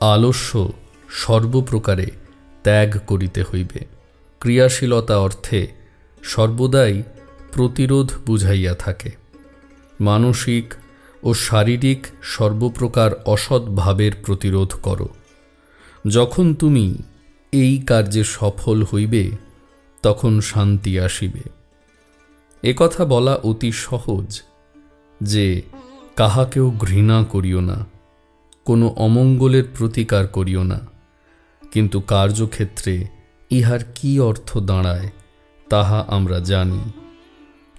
আলস্য সর্বপ্রকারে ত্যাগ করিতে হইবে। ক্রিয়াশীলতা অর্থে সর্বদাই প্রতিরোধ বুঝাইয়া থাকে। মানসিক ও শারীরিক সর্বপ্রকার অসৎ ভাবের প্রতিরোধ করো। যখন তুমি এই কার্যে সফল হইবে, তখন শান্তি আসিবে। একথা বলা অতি সহজ যে কাহাকেও ঘৃণা করিও না। কোনো অমঙ্গলের প্রতিকার করিও না। কিন্তু কার্যক্ষেত্রে ইহার কি অর্থ দাঁড়ায়, তাহা আমরা জানি।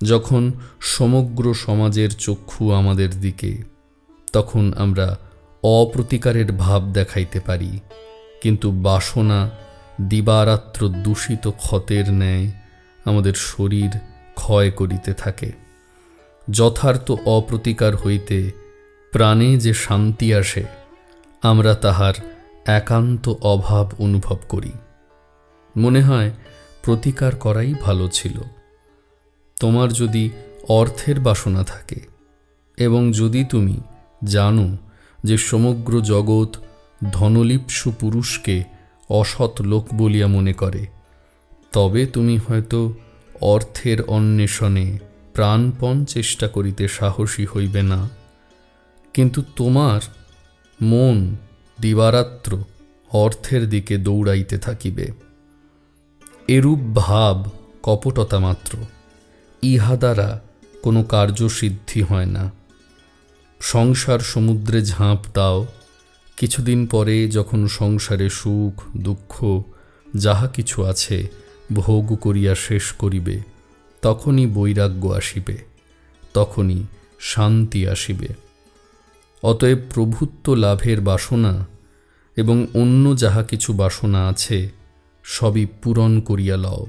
যখন সমগ্র সমাজের চক্ষু আমাদের দিকে, তখন আমরা অপ্রতিকারের ভাব দেখাইতে পারি। কিন্তু বাসনা, দিবারাত্র দূষিত ক্ষতের ন্যায় আমাদের শরীর ক্ষয় করিতে থাকে। যথার্থ অপ্রতিকার হইতে প্রাণে যে শান্তি আসে, আমরা তাহার একান্ত অভাব অনুভব করি। মনে হয় প্রতিকার করাই ভালো ছিল। তোমার যদি অর্থের বাসনা থাকে, এবং যদি তুমি জানো যে সমগ্র জগৎ ধনলিপ্সু পুরুষকে অসৎ লোক বলিয়া মনে করে, তবে তুমি হয়তো অর্থের অন্বেষণে প্রাণপণ চেষ্টা করিতে সাহসী হইবে না। কিন্তু তোমার মন দিবারাত্র অর্থের দিকে দৌড়াইতে থাকিবে। এরূপ ভাব কপটতা মাত্র, ইহা দ্বারা কোনো কার্যসিদ্ধি হয় না। সংসার সমুদ্রে ঝাঁপ দাও, কিছুদিন পরে যখন সংসারে সুখ, দুঃখ যাহা কিছু আছে ভোগ করিয়া শেষ করিবে, তখনই বৈরাগ্য আসিবে, তখনই শান্তি আসিবে। অতএব প্রভুত্ব লাভের বাসনা এবং অন্য যাহা কিছু বাসনা আছে, সবই পূরণ করিয়া লও।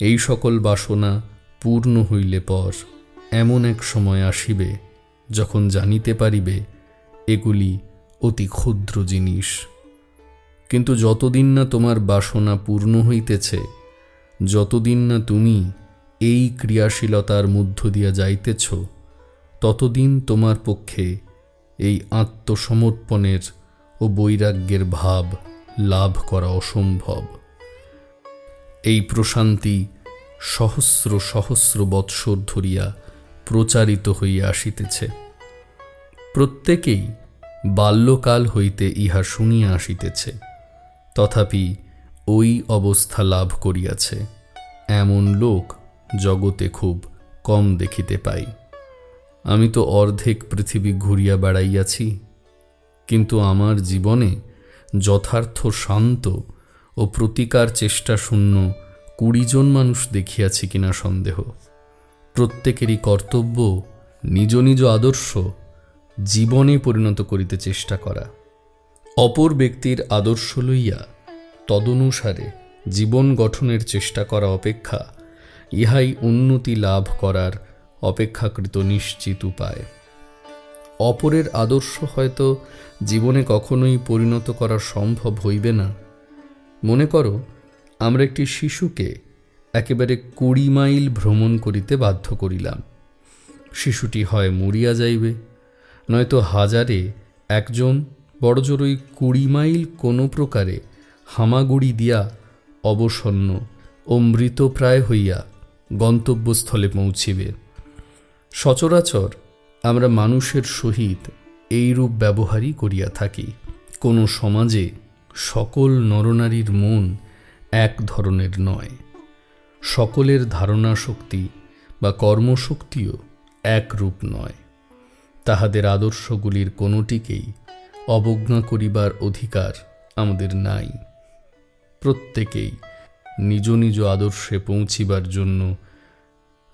এই সকল বাসনা পূর্ণ হইলে পর এমন এক সময় আসিবে, যখন জানিতে পারিবে এগুলি অতি ক্ষুদ্র জিনিস। কিন্তু যতদিন না তোমার বাসনা পূর্ণ হইতেছে, যতদিন না তুমি এই ক্রিয়াশীলতার মধ্য দিয়া যাইতেছ, ততদিন তোমার পক্ষে এই আত্মসমর্পণের ও বৈরাগ্যের ভাব লাভ করা অসম্ভব। এই প্রশান্তি সহস্র সহস্র বৎসর ধরিয়া প্রচারিত হইয়া আসিতেছে। প্রত্যেকেই বাল্যকাল হইতে ইহা শুনিয়া আসিতেছে, তথাপি ওই অবস্থা লাভ করিয়াছে, এমন লোক জগতে খুব কম দেখিতে পাই। আমি তো অর্ধেক পৃথিবী ঘুরিয়া বেড়াইয়াছি, কিন্তু আমার জীবনে যথার্থ শান্ত ও প্রতিকার চেষ্টা শূন্য কুড়িজন মানুষ দেখিয়াছি কিনা সন্দেহ। প্রত্যেকেরই কর্তব্য নিজ নিজ আদর্শ জীবনে পরিণত করিতে চেষ্টা করা। অপর ব্যক্তির আদর্শ লইয়া তদনুসারে জীবন গঠনের চেষ্টা করা অপেক্ষা ইহাই উন্নতি লাভ করার অপেক্ষাকৃত নিশ্চিত উপায়। অপরের আদর্শ হয়তো জীবনে কখনোই পরিণত করা সম্ভব হইবে না। মনে করো, আমরা একটি শিশুকে একেবারে কুড়ি মাইল ভ্রমণ করিতে বাধ্য করিলাম। শিশুটি হয় মরিয়া যাইবে, নয়তো হাজারে একজন বড়জোর ওই কুড়ি মাইল কোনো প্রকারে হামাগুড়ি দিয়া অবসন্ন ও মৃতপ্রায় হইয়া গন্তব্যস্থলে পৌঁছিবে। সচরাচর আমরা মানুষের সহিত এইরূপ ব্যবহারই করিয়া থাকি। কোনো সমাজে সকল নরনারীর মন এক ধরনের নয়। সকলের ধারণা শক্তি বা কর্মশক্তিও একরূপ নয়। তাহাদের আদর্শগুলির কোনোটিকেই অবজ্ঞা করিবার অধিকার আমাদের নাই। প্রত্যেকেই নিজ নিজ আদর্শে পৌঁছিবার জন্য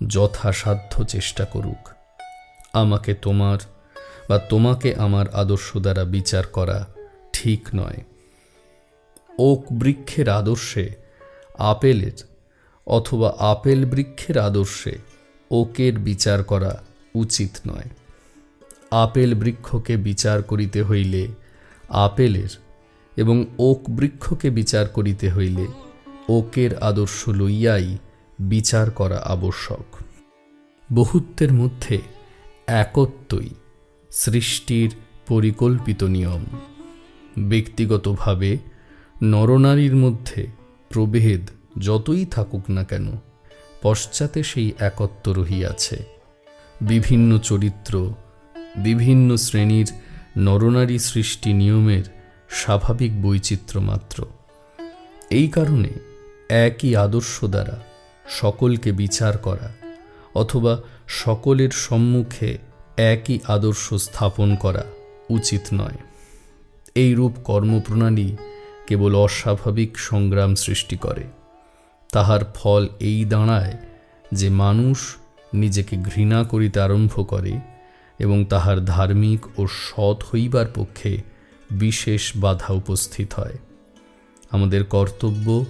যথাসাধ্য চেষ্টা করুক। আমাকে তোমার বা তোমাকে আমার আদর্শ দ্বারা বিচার করা ঠিক নয়। ওক বৃক্ষের আদর্শে, আপেলের অথবা আপেল বৃক্ষের আদর্শে ওকের বিচার করা উচিত নয়। আপেল বৃক্ষকে বিচার করিতে হইলে আপেলের এবং ওক বৃক্ষকে বিচার করিতে হইলে ওকের আদর্শ লইয়াই বিচার করা আবশ্যক। বহুত্বের মধ্যে একত্বই সৃষ্টির পরিকল্পিত নিয়ম। ব্যক্তিগতভাবে নরনারীর মধ্যে প্রভেদ যতই থাকুক না কেন, পশ্চাতে সেই একত্ব রহিয়াছে। বিভিন্ন চরিত্র, বিভিন্ন শ্রেণির নরনারী সৃষ্টি নিয়মের স্বাভাবিক বৈচিত্র্য মাত্র। এই কারণে একই আদর্শ দ্বারা সকলকে বিচার করা, অথবা সকলের সম্মুখে একই আদর্শ স্থাপন করা উচিত নয়। এই রূপ কর্মপ্রণালী কেবল অস্বাভাবিক সংগ্রাম সৃষ্টি করে। তাহার ফল এই দাঁড়ায় যে মানুষ নিজেকে ঘৃণা করিতে আরম্ভ করে এবং তাহার ধার্মিক ও সৎ হইবার পক্ষে বিশেষ বাধা উপস্থিত হয়। আমাদের কর্তব্য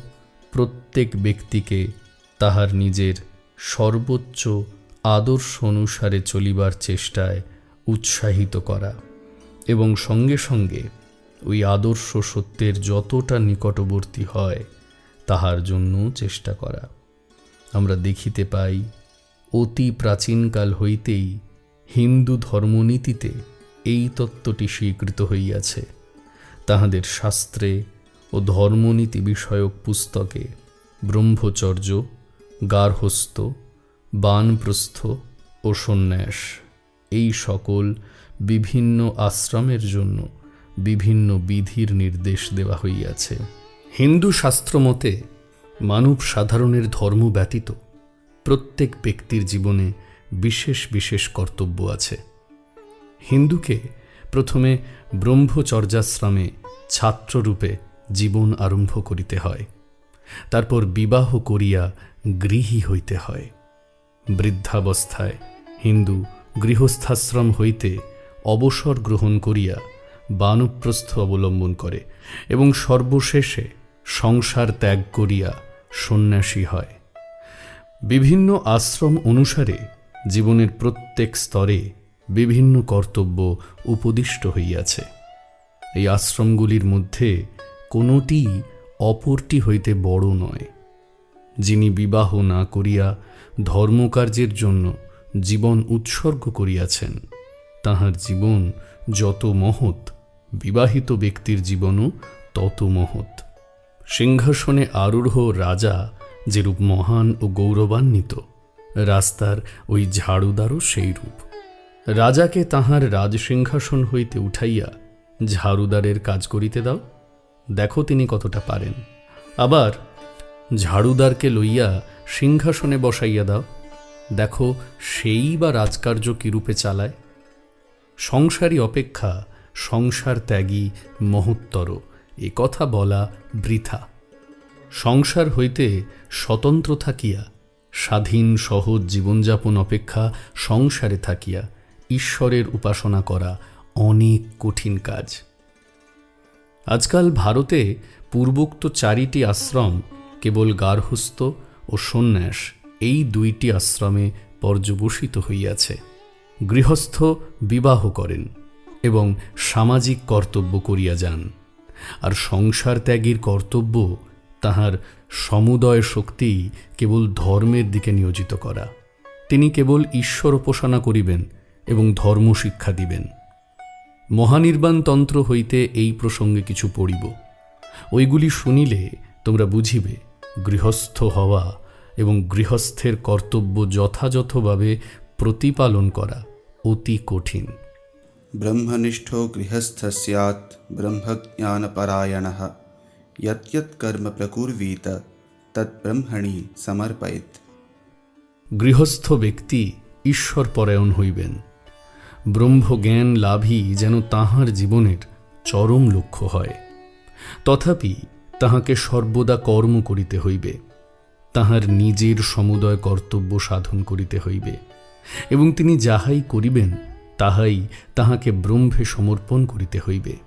প্রত্যেক ব্যক্তিকে তাহার নিজের সর্বোচ্চ আদর্শ অনুসারে চলিবার চেষ্টায় উৎসাহিত করা এবং সঙ্গে সঙ্গে ওই আদর্শ সত্যের যতটা নিকটবর্তী হয়, তাহার জন্য চেষ্টা করা। আমরা দেখিতে পাই, অতি প্রাচীনকাল হইতেই হিন্দু ধর্মনীতিতে এই তত্ত্বটি স্বীকৃত হইয়াছে। তাহাদের শাস্ত্রে ও ধর্মনীতি বিষয়ক পুস্তকে ব্রহ্মচর্য গার্হস্থ, বানপ্রস্থ ও সন্ন্যাস। এই সকল বিভিন্ন আশ্রমের জন্য বিভিন্ন বিধির নির্দেশ দেওয়া হইয়াছে। হিন্দু শাস্ত্র মতে, মানব সাধারণের ধর্ম ব্যতীত প্রত্যেক ব্যক্তির জীবনে বিশেষ বিশেষ কর্তব্য আছে। হিন্দুকে প্রথমে ব্রহ্মচর্যাশ্রমে ছাত্ররূপে জীবন আরম্ভ করিতে হয়। তারপর বিবাহ করিয়া গৃহী হইতে হয়। বৃদ্ধাবস্থায় হিন্দু গৃহস্থাশ্রম হইতে অবসর গ্রহণ করিয়া বানপ্রস্থ অবলম্বন করে এবং সর্বশেষে সংসার ত্যাগ করিয়া সন্ন্যাসী হয়। বিভিন্ন আশ্রম অনুসারে জীবনের প্রত্যেক স্তরে বিভিন্ন কর্তব্য উপদিষ্ট হইয়াছে। এই আশ্রমগুলির মধ্যে কোনোটি অপরটি হইতে বড় নয়। যিনি বিবাহ না করিয়া ধর্মকার্যের জন্য জীবন উৎসর্গ করিয়াছেন, তাহার জীবন যত মহৎ, বিবাহিত ব্যক্তির জীবনও তত মহৎ। সিংহাসনে আরূঢ় রাজা যেরূপ মহান ও গৌরবান্বিত, রাস্তার ওই ঝাড়ুদারও সেই রূপ রাজাকে তাহার রাজসিংহাসন হইতে উঠাইয়া ঝাড়ুদারের কাজ করিতে দাও। দেখো তিনি কতটা পারেন। আবার ঝাড়ুদারকে লইয়া সিংহাসনে বসাইয়া দাও। দেখো সেই বা রাজকার্য কিরূপে চালায়। সংসারী অপেক্ষা, সংসার ত্যাগী মহত্তর, এ কথা বলা বৃথা। সংসার হইতে স্বতন্ত্র থাকিয়া, স্বাধীন সহজ জীবনযাপন অপেক্ষা সংসারে থাকিয়া, ঈশ্বরের উপাসনা করা অনেক কঠিন কাজ। আজকাল ভারতে পূর্বোক্ত চারিটি আশ্রম কেবল গার্হস্থ ও সন্ন্যাস, এই দুইটি আশ্রমে পর্যবসিত হইয়াছে। গৃহস্থ বিবাহ করেন এবং সামাজিক কর্তব্য করিয়া যান। আর সংসার ত্যাগীর কর্তব্য তাহার সমুদয় শক্তি কেবল ধর্মের দিকে নিয়োজিত করা। তিনি কেবল ঈশ্বর উপাসনা করিবেন এবং ধর্ম শিক্ষা দিবেন। মহানির্বাণ তন্ত্র হইতে এই প্রসঙ্গে কিছু পড়িব। ওইগুলি শুনিলে তোমরা বুঝিবে গৃহস্থ হওয়া এবং গৃহস্থের কর্তব্য যথাযথভাবে প্রতিপালন করা অতি কঠিন। ব্রহ্মনিষ্ঠ গৃহস্থ স্যাৎ ব্রহ্মজ্ঞানপরায়ণ ইয়ত কর্ম প্রকুর্বীত তৎব্রহ্মণি সমর্পয়েত গৃহস্থ ব্যক্তি ঈশ্বরপরায়ণ হইবেন। ব্রহ্মজ্ঞান লাভই যেন তাহার জীবনের চরম লক্ষ্য হয়। তথাপি তাহাকে সর্বদা কর্ম করিতে হইবে, তাহার নিজের সমুদয় কর্তব্য সাধন করিতে হইবে, এবং তিনি যাহাই করিবেন, তাহাই তাহাকে ব্রহ্মে সমর্পণ করিতে হইবে।